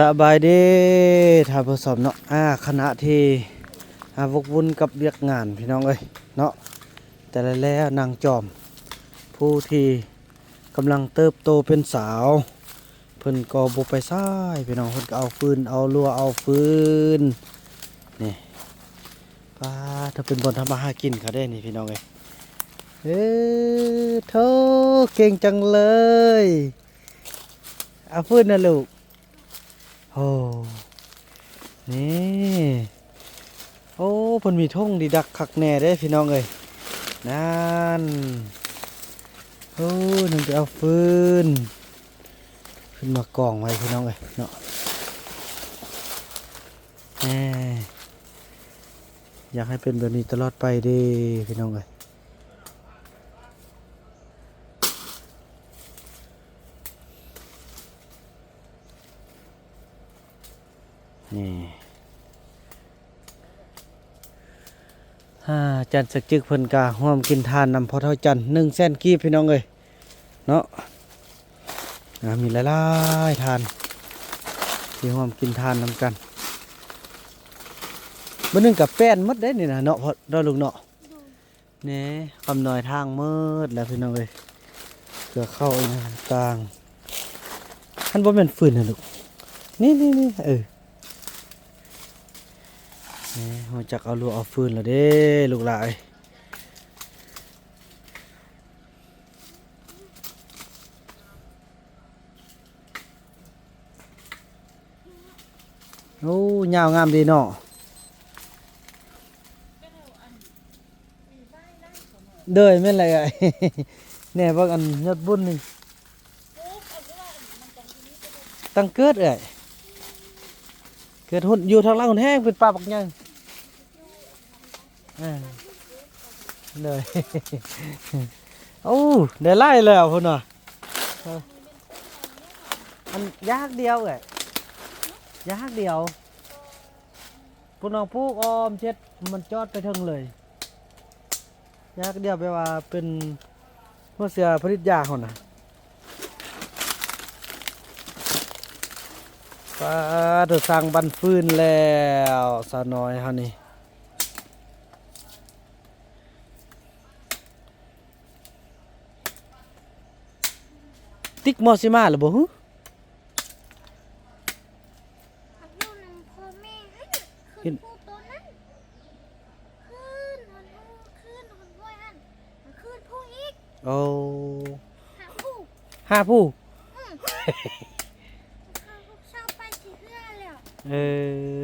สบายดีท่านผู้ชมเนาะอ่าคณะที่อาวกวุ่นกับเรียกงานพี่น้องเอ้ยเนาะแต่ละแล้วนางจอม ผู้ที่กำลังเติบโตเป็นสาว เพิ่นก็บ่ไปซ้ายพี่น้องเพิ่นก็เอาฟืนเอาลัวเอาฟืนนี่ป้าถ้าเป็นบนทำมาหากินเขาได้นี่พี่น้องเอ้ยเอ้อโธ่เก่งจังเลยเอาฟืนนะลูก โอ้นี่โอ้เพิ่นมีท่งดีดักคักแน่ได้พี่น้องเอ้ยนั่นโอ้นึงจะเอาฟืนขึ้นมากองไว้พี่น้องเอ้ยเนาะแหมอยากให้เป็นแบบนี้ตลอดไปดีพี่น้องเอ้ย นี่าจันสักจึกเพิ่นกาห่วมกินทานนำพอเท่าจันหนึ่งแสนกีบพี่น้องเอ้ยเนาะมีหลายๆทาน ที่ร่วมกินทานนำกันมื่อนึงกับแป้นมดได้นี่นะเนาะพอดอลุงเนาะเนี่ยคำหน่อยทางมืดแล้วพี่น้องเอ้ยเกือเข้าอีกนะต่างท่านบ่แม่นฟืนนะลูกนี่นี่นี่เออ นี่หัวจักเอาลูกเอาฟืนแล้วเด้ลูกหลายโอ้ยาวงามดีเนาะเดยแม่นไรไอ้แน่ว่าอันยอดบุญนี่ตั้งเกิดเอ้ยเกิดหุ่นอยู่ทางล่างหุ่นแห้งเป็นปลาปักยังอ่า เลยโอ้ได้ไล่แล้วพุ่นน่ะเอออันยากเดียวเอ้ยยากเดียวพุ่นน้องปลูกออมเช็ดมันจอดไปเทิงเลย ยากเดียวไปว่าเป็นพวกเสือผลิตยาเขานะป้าเดือสร้างบันฟืนแล้วสาวน้อยเฮานี่ ติ๊กมอสิมาหรือบ่ฮึหักอยู่นำพ่อแม่ให้ขึ้นผู้ตัวนั้นขึ้นหันผู้ขึ้นหันด้วยหันขึ้นผู้อีกโอ้หาผู้ห้าผู้ข้าพวกเช้าไปที่เพื่อแล้วเอ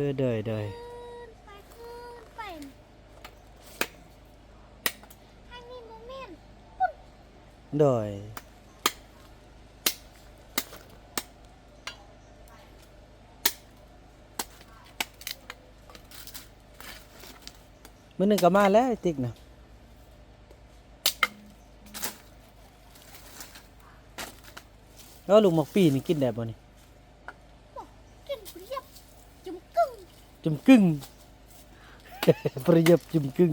อเดยเดยขึ้นไปขึ้นไปให้มีโมเมนต์เดย มื้อหนึงก็มาแล้วไอ้ติ๊กนะแล้วลูกหมกปีนี่กินได้บ่นี่บอกกินเปรียบจุ่มกึ่งจุ่มกึ่งประยับจุ่มกึ่ง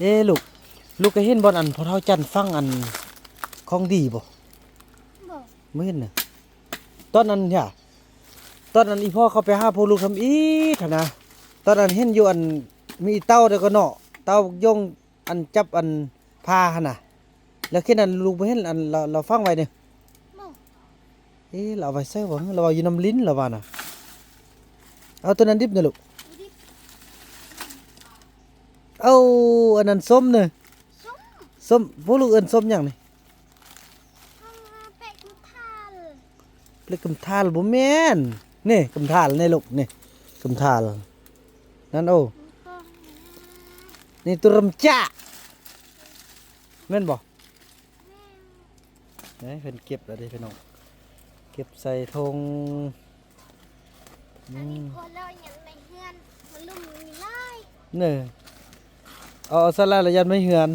เอ้ลูกลูกก็เห็นบอลอันพอเท่าจันทร์ฟังอันของดีบ่บอกไม่เห็นน่ะตอนนั้นเนี่ยตอนนั้นอีพ่อเขาไปหาพ่อลูกทำอีกหั้นนะ ตอนนั้นเห็นอยู่อันมีเต้าเด็กก็เนาะเต้ายงอันจับอันพาหันน่ะ แล้วแค่นั้นลูกบ่เห็นอันเราเราฟังไว้เนี่ยบอกเอ๊ะเราเอาไว้ใส่บ่เราเอาอยู่น้ำลิ้นเราว่าน่ะเอาตัวนั้นดิบเนี่ยลูกดูดิเอาอันนั้นส้มเนี่ยส้มส้มพวกลูกเอิ้นส้มหยังนี่ทำมาแปะกุทาลเรียกกำทาลบ่แม่นนี่กำทาลนี่ลูกนี่กำทาล นั่นโอ้ก็นี่ตุรมจ้าแม่นบ่ไหนเพิ่นเก็บแล้วเด้พี่น้องเก็บใส่ธงอือันนี้มพอแล้วยังในเฮือนมันลุ่มมีไล่เน่เอาเอาสลาระยันไม่เหือน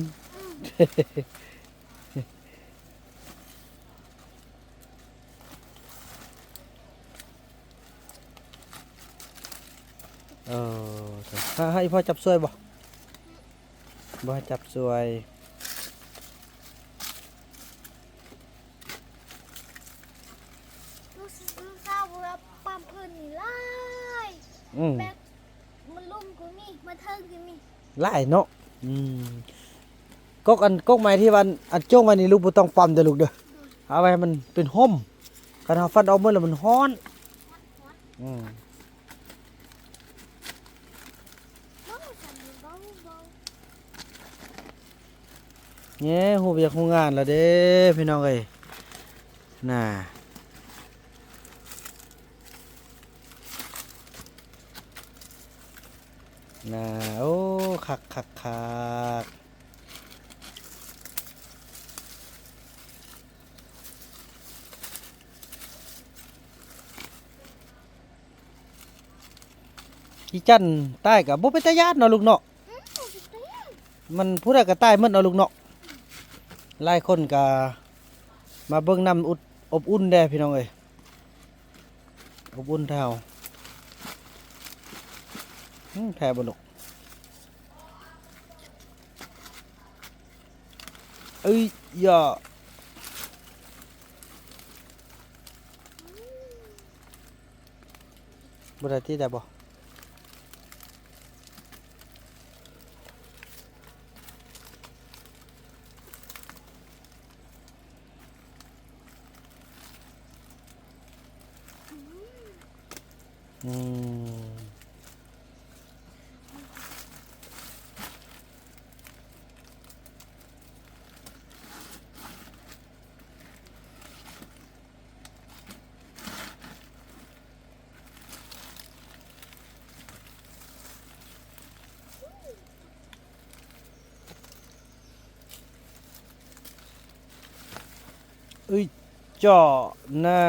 เออถ้าให้พ่อจับสวยบ่บ่ให้จับสวยลูกสาวว่าปั๊มเพิ่นนี่หลายอืมแบบมันลุ่มก็มีมันเทิงก็มีหลายเนาะอืมกกอันกกไม้ที่วันอันจ้งไว้นี่ลูกบ่ต้องปั๊มเด้อลูกเด้อเอาไว้ให้มันเป็นห่มคันเฮาฟันออกมื้อแล้วมันร้อนอืม เบาสั่นเบาเบา แง่ฮู้เวียกฮู้งานแล้วเด้พี่น้องเอ้ยน่ะน่ะโอ้คักคักคักอีจันใต้กับบ่เป็นตาญาติเนาะลูกเนาะอืมบ่เป็นตาย้านมันผู้ใดก็ใต้หมดเนาะลูกเนาะ หลายคนก็มาเบิ่งน้ำอุดอบอุ่นแด่พี่น้องเอ้ยอบอุ่นแถวแถวบ่ลูกเอ้ยอย่าบ่ได้ที่ได้บ่ อืมเอ้ยจ่อน่า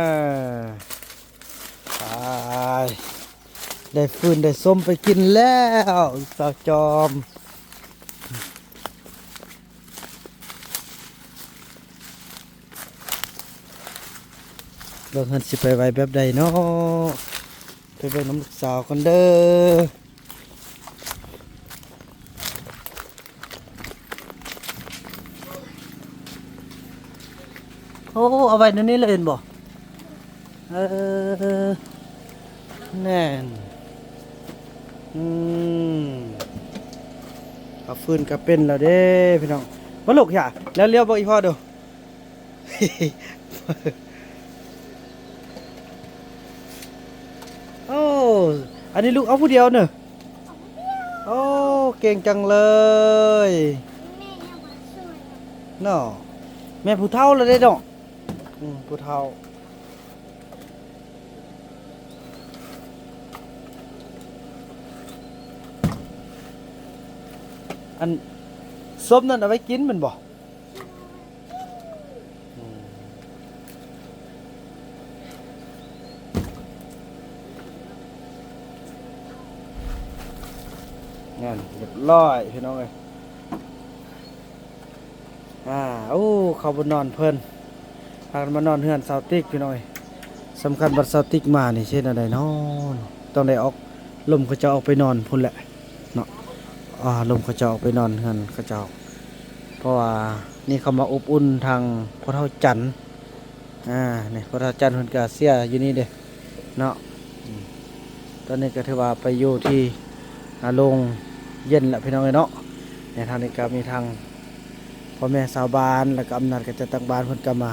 ตาย ได้ฟืนได้ส้มไปกินแล้วสาวจอม เบิ่งหันสิไปไว้แบบใดเนาะไปเบิ่งน้ำลูกสาวกันเด้อโอ้เอาไว้ในนี้เลยเห็นบ่ เออแน่นอืมเอาฟืนก็เป็นแล้วเด้พี่น้องมาลูกอย่าแล้วเลี้ยวบอกอีพ่อเดูโอ้อันนี้ลูกเอาผู้เดียวเนอะโอ้เก่งจังเลยแม่ยังบ่ช่วยเนาะแม่ผู้เฒ่าแล้วได้ดอกอืมผู้เฒ่า อันส้มนั่นเอาไว้กินมันบ่องั้นเรียบร้อยพี่น้องเอ้ยอ่าโอ้เขาบนนอนเพิ่นพากันมานอนเฮือนเสาติ๊กพี่น้องเอ้ยสำคัญบัดเสาติ๊กมานี่เช่นอะไรนอนต้องได้ออกลมเขาจะออกไปนอนพุ่นแหละ ลมเขาจะออกไปนอนเฮือนเขาจะออกเพราะว่านี่เขามาอบอุ่นทางพ่อเฒ่าจันทร์อ่าเนี่ยพ่อเฒ่าจันทร์เพิ่นก็เสียอยู่นี่เด้เนาะตอนนี้ก็ถือว่าไปอยู่ที่อาโรงเย็นแหละพี่น้องเอ้ยเนาะในทางนี้ก็มีทางพ่อแม่สาวบ้านแล้วก็อำนาจก็จะตั้งบ้านพิ่นก็มา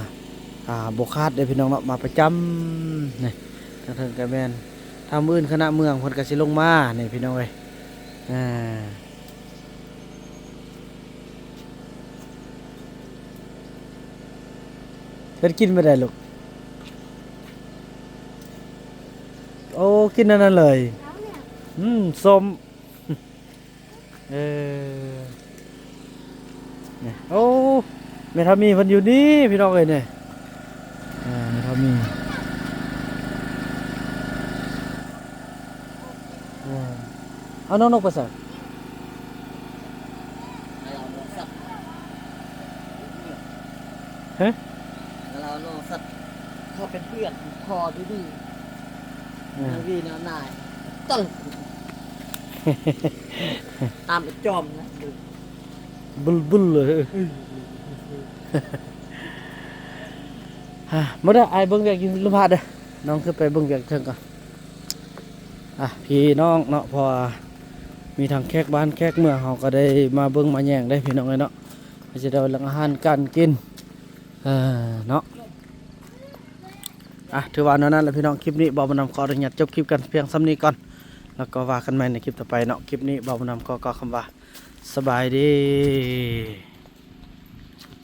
อ่าบกคาดเด้พี่น้องเนาะมาประจำนี่ยทางเทิงก็แม่นทางมื้ออื่นคณะเมืองพิ่นก็สิลงมาเนี่ยพี่น้องเอ้ยอ่า เพิ่นกินไม่ได้ลูก โอ้ กินอันนั้นเลยแล้วเนี่ยอืมส้ม เออเนี่ยโอ้แม่ทามีเพันอยู่นี่พี่น้องเอ้ยเนี่ยอ่าแม่ทามีอ่าเอาน้องนกไปใส่เราโนสัตว์ฮะ เราโนสัตว์เขาเป็นเพื่อนพอดีดีอ่านางวีนานายตึ้งตามไปจอมนะดูบุลบุลเลยฮะมาได้ไอ้ายเบิ่งอยากกินลูกพาดเด้อน้องขึ้นไปเบิ่งเวียกเทิงก่อนอะพี่น้องเนาะเพอมีทางแขกบ้านแขกเมืองเขาก็ได้มาเบิ่งมาแย่งได้พี่น้องเลยเนาะก็จะได้เอาเรื่องอาหารการกินเออเนาะ อะถือว่าเท่านั้นแหละพี่น้องคลิปนี้บ่าวบุญนำขออนุญาตจบคลิปกันเพียงซ้ำนี้ก่อน แล้วก็ว่ากันใหม่ในคลิปต่อไปเนาะคลิปนี้บ่าวบุญนำก็ก็คำว่าสบายดี